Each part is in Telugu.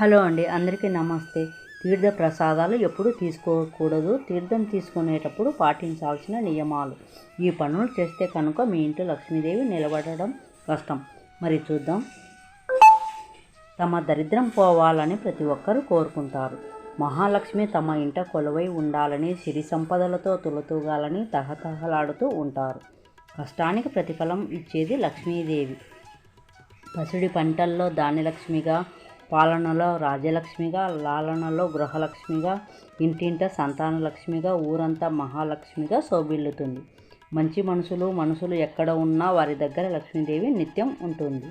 హలో అండి అందరికీ నమస్తే. తీర్థ ప్రసాదాలు ఎప్పుడు తీసుకోకూడదు. తీర్థం తీసుకునేటప్పుడు పాటించాల్సిన నియమాలు. ఈ పనులు చేస్తే కనుక మీ ఇంట్లో లక్ష్మీదేవి నిలబడడం కష్టం. మరి చూద్దాం. తమ దరిద్రం పోవాలని ప్రతి ఒక్కరూ కోరుకుంటారు. మహాలక్ష్మి తమ ఇంట కొలువై ఉండాలని సిరి సంపదలతో తులతూగాలని తహతహలాడుతూ ఉంటారు. కష్టానికి ప్రతిఫలం ఇచ్చేది లక్ష్మీదేవి. పసిడి పంటల్లో ధాన్యలక్ష్మిగా పాలనలో రాజ్యలక్ష్మిగా లాలనలో గృహలక్ష్మిగా ఇంటింట సంతానలక్ష్మిగా ఊరంతా మహాలక్ష్మిగా శోభిల్లుతుంది. మంచి మనసులు మనుషులు ఎక్కడ ఉన్నా వారి దగ్గర లక్ష్మీదేవి నిత్యం ఉంటుంది.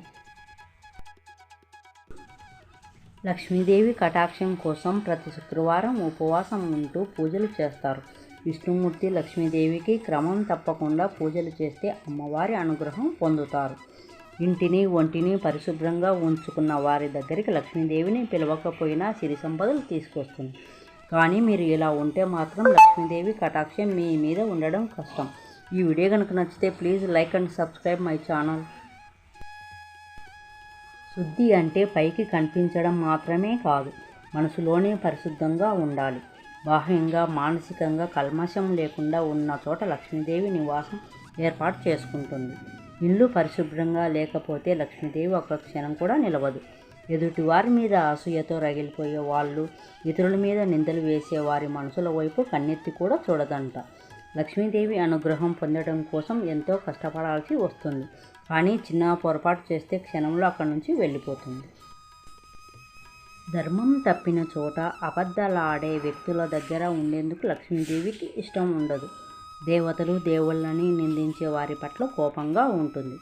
లక్ష్మీదేవి కటాక్షం కోసం ప్రతి శుక్రవారం ఉపవాసం ఉంటూ పూజలు చేస్తారు. విష్ణుమూర్తి లక్ష్మీదేవికి క్రమం తప్పకుండా పూజలు చేస్తే అమ్మవారి అనుగ్రహం పొందుతారు. ఇంటిని ఒంటిని పరిశుభ్రంగా ఉంచుకున్న వారి దగ్గరికి లక్ష్మీదేవిని పిలవకపోయినా సిరి సంపదలు తీసుకొస్తుంది. కానీ మీరు ఇలా ఉంటే మాత్రం లక్ష్మీదేవి కటాక్షం మీ మీద ఉండడం కష్టం. ఈ వీడియో కనుక నచ్చితే please like and subscribe my channel. శుద్ధి అంటే పైకి కనిపించడం మాత్రమే కాదు మనసులోనే పరిశుద్ధంగా ఉండాలి. బాహ్యంగా మానసికంగా కల్మషం లేకుండా ఉన్న చోట లక్ష్మీదేవి నివాసం ఏర్పాటు చేసుకుంటుంది. ఇల్లు పరిశుభ్రంగా లేకపోతే లక్ష్మీదేవి ఒక క్షణం కూడా నిలవదు. ఎదుటి వారి మీద అసూయతో రగిలిపోయే వాళ్ళు ఇతరుల మీద నిందలు వేసే వారి మనసుల వైపు కన్నెత్తి కూడా చూడదంట. లక్ష్మీదేవి అనుగ్రహం పొందడం కోసం ఎంతో కష్టపడాల్సి వస్తుంది. కానీ చిన్న పొరపాటు చేస్తే క్షణంలో అక్కడి నుంచి వెళ్ళిపోతుంది. ధర్మం తప్పిన చోట అబద్ధాలు ఆడే వ్యక్తుల దగ్గర ఉండేందుకు లక్ష్మీదేవికి ఇష్టం ఉండదు. దేవతలు దేవుళ్ళని నిందించే వారి పట్ల కోపంగా ఉంటుంది.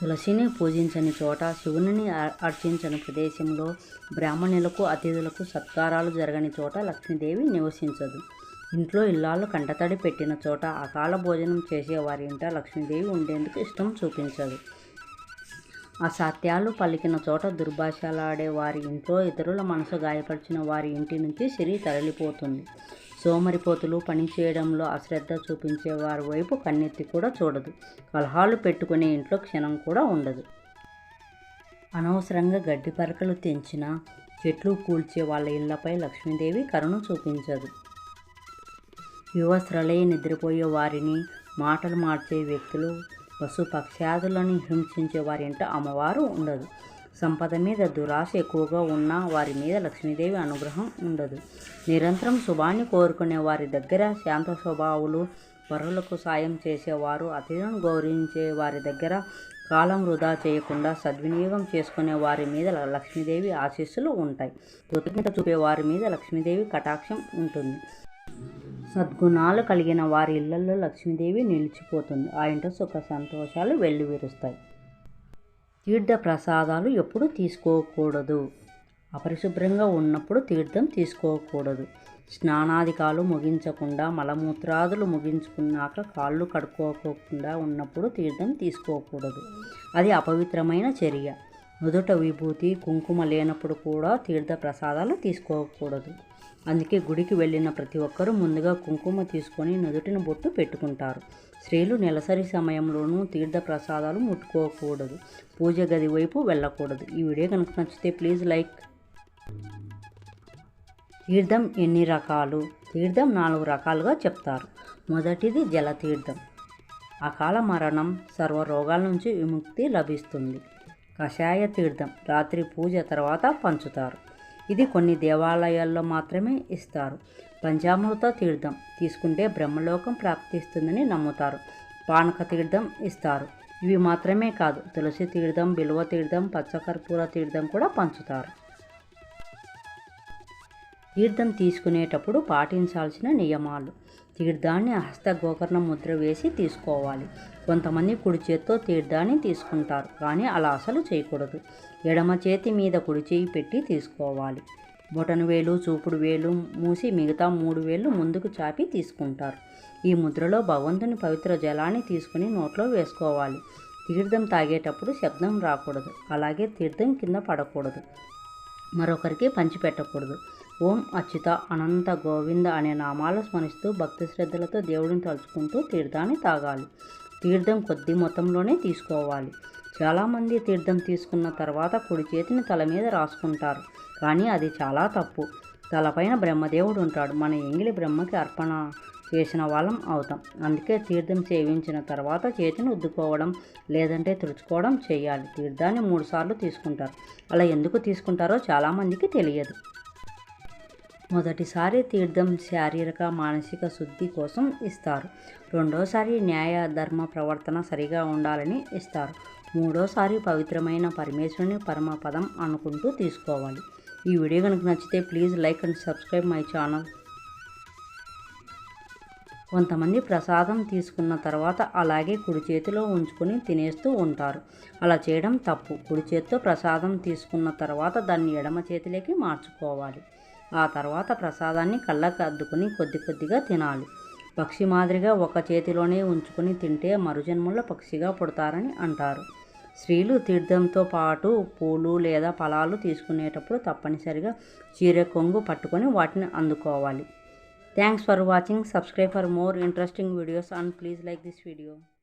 తులసిని పూజించని చోట శివుని అర్చించని ప్రదేశంలో బ్రాహ్మణులకు అతిథులకు సత్కారాలు జరగని చోట లక్ష్మీదేవి నివసించదు. ఇంట్లో ఇల్లాలు కంటతడి పెట్టిన చోట అకాల భోజనం చేసే వారి ఇంట లక్ష్మీదేవి ఉండేందుకు ఇష్టం చూపించదు. అసత్యాలు పలికిన చోట దుర్భాషలాడే వారి ఇంట్లో ఇతరుల మనసు గాయపరిచిన వారి ఇంటి నుంచి సిరి తరలిపోతుంది. సోమరిపోతులు పని చేయడంలో అశ్రద్ధ చూపించే వారి వైపు కన్నెత్తి కూడా చూడదు. కలహాలు పెట్టుకునే ఇంట్లో క్షణం కూడా ఉండదు. అనవసరంగా గడ్డి పరకలు తెంచిన చెట్లు కూల్చే వాళ్ళ ఇళ్ళపై లక్ష్మీదేవి కరుణ చూపించదు. వివస్త్రలై నిద్రపోయే వారిని మాటలు మార్చే వ్యక్తులు పశు పక్షాదులను హింసించే వారింట అమ్మవారు ఉండదు. సంపద మీద దురాశ ఎక్కువగా ఉన్న వారి మీద లక్ష్మీదేవి అనుగ్రహం ఉండదు. నిరంతరం శుభాన్ని కోరుకునే వారి దగ్గర శాంత స్వభావులు పరులకు సాయం చేసేవారు అతిథులను గౌరవించే వారి దగ్గర కాలం వృధా చేయకుండా సద్వినియోగం చేసుకునే వారి మీద లక్ష్మీదేవి ఆశీస్సులు ఉంటాయి. కృతజ్ఞత చూపే వారి మీద లక్ష్మీదేవి కటాక్షం ఉంటుంది. సద్గుణాలు కలిగిన వారి ఇళ్ళలో లక్ష్మీదేవి నిలిచిపోతుంది. ఆ ఇంట సుఖ సంతోషాలు వెల్లువిరుస్తాయి. తీర్థ ప్రసాదాలు ఎప్పుడు తీసుకోకూడదు. అపరిశుభ్రంగా ఉన్నప్పుడు తీర్థం తీసుకోకూడదు. స్నానాధికాలు ముగించకుండా మలమూత్రాదులు ముగించుకున్నాక కాళ్ళు కడుక్కోకుండా ఉన్నప్పుడు తీర్థం తీసుకోకూడదు. అది అపవిత్రమైన చర్య. నుదుట విభూతి కుంకుమ లేనప్పుడు కూడా తీర్థ ప్రసాదాలు తీసుకోకూడదు. అందుకే గుడికి వెళ్ళిన ప్రతి ఒక్కరూ ముందుగా కుంకుమ తీసుకొని నుదుటిని బొట్టు పెట్టుకుంటారు. స్త్రీలు నెలసరి సమయంలోనూ తీర్థ ప్రసాదాలు ముట్టుకోకూడదు. పూజ గది వైపు వెళ్ళకూడదు. ఈ వీడియో కనుక నచ్చితే ప్లీజ్ లైక్. తీర్థం ఎన్ని రకాలు? తీర్థం నాలుగు రకాలుగా చెప్తారు. మొదటిది జలతీర్థం. అకాల మరణం సర్వ రోగాల నుంచి విముక్తి లభిస్తుంది. కషాయ తీర్థం. రాత్రి పూజ తర్వాత పంచుతారు. ఇది కొన్ని దేవాలయాల్లో మాత్రమే ఇస్తారు. పంచామృత తీర్థం తీసుకుంటే బ్రహ్మలోకం ప్రాప్తిస్తుందని నమ్ముతారు. పానక తీర్థం ఇస్తారు. ఇవి మాత్రమే కాదు తులసి తీర్థం బిల్వ తీర్థం పచ్చకర్పూర తీర్థం కూడా పంచుతారు. తీర్థం తీసుకునేటప్పుడు పాటించాల్సిన నియమాలు. తీర్థాన్ని హస్త గోకర్ణ ముద్ర వేసి తీసుకోవాలి. కొంతమంది కుడి చేత్తో తీర్థాన్ని తీసుకుంటారు కానీ అలా అసలు చేయకూడదు. ఎడమ చేతి మీద కుడి చేయి పెట్టి తీసుకోవాలి. బొటన వేలు చూపుడు వేలు మూసి మిగతా మూడు వేలు ముందుకు చాపి తీసుకుంటారు. ఈ ముద్రలో భగవంతుని పవిత్ర జలాన్ని తీసుకుని నోట్లో వేసుకోవాలి. తీర్థం తాగేటప్పుడు శబ్దం రాకూడదు అలాగే తీర్థం కింద పడకూడదు. మరొకరికి పంచిపెట్టకూడదు. ఓం అచ్యుత అనంత గోవింద అనే నామాలు స్మరిస్తూ భక్తి శ్రద్ధలతో దేవుడిని తలుచుకుంటూ తీర్థాన్ని తాగాలి. తీర్థం కొద్ది మొత్తంలోనే తీసుకోవాలి. చాలామంది తీర్థం తీసుకున్న తర్వాత కుడి చేతిని తల మీద రాసుకుంటారు. కానీ అది చాలా తప్పు. తలపైన బ్రహ్మదేవుడు ఉంటాడు. మన ఎంగిలి బ్రహ్మకి అర్పణ చేసిన వాళ్ళం అవుతాం. అందుకే తీర్థం సేవించిన తర్వాత చేతిని ఉద్దుకోవడం లేదంటే తుడుచుకోవడం చేయాలి. తీర్థాన్ని మూడుసార్లు తీసుకుంటారు. అలా ఎందుకు తీసుకుంటారో చాలామందికి తెలియదు. మొదటిసారి తీర్థం శారీరక మానసిక శుద్ధి కోసం ఇస్తారు. రెండోసారి న్యాయ ధర్మ ప్రవర్తన సరిగా ఉండాలని ఇస్తారు. మూడోసారి పవిత్రమైన పరమేశ్వరుని పరమపదం అనుకుంటూ తీసుకోవాలి. ఈ వీడియో కనుక నచ్చితే please like and subscribe my channel. కొంతమంది ప్రసాదం తీసుకున్న తర్వాత అలాగే కుడి చేతిలో ఉంచుకొని తినేస్తూ ఉంటారు. అలా చేయడం తప్పు. కుడి చేతితో ప్రసాదం తీసుకున్న తర్వాత దాన్ని ఎడమ చేతిలోకి మార్చుకోవాలి. ఆ తర్వాత ప్రసాదాన్ని కళ్ళకు అద్దుకొని కొద్ది కొద్దిగా తినాలి. పక్షి మాదిరిగా ఒక చేతిలోనే ఉంచుకొని తింటే మరుజన్మలో పక్షిగా పుడతారని అంటారు. స్త్రీలు తీర్థంతో పాటు పూలు లేదా ఫలాలు తీసుకునేటప్పుడు తప్పనిసరిగా చీర కొంగు పట్టుకొని వాటిని అందుకోవాలి. Thanks for watching subscribe for more interesting videos and please like this video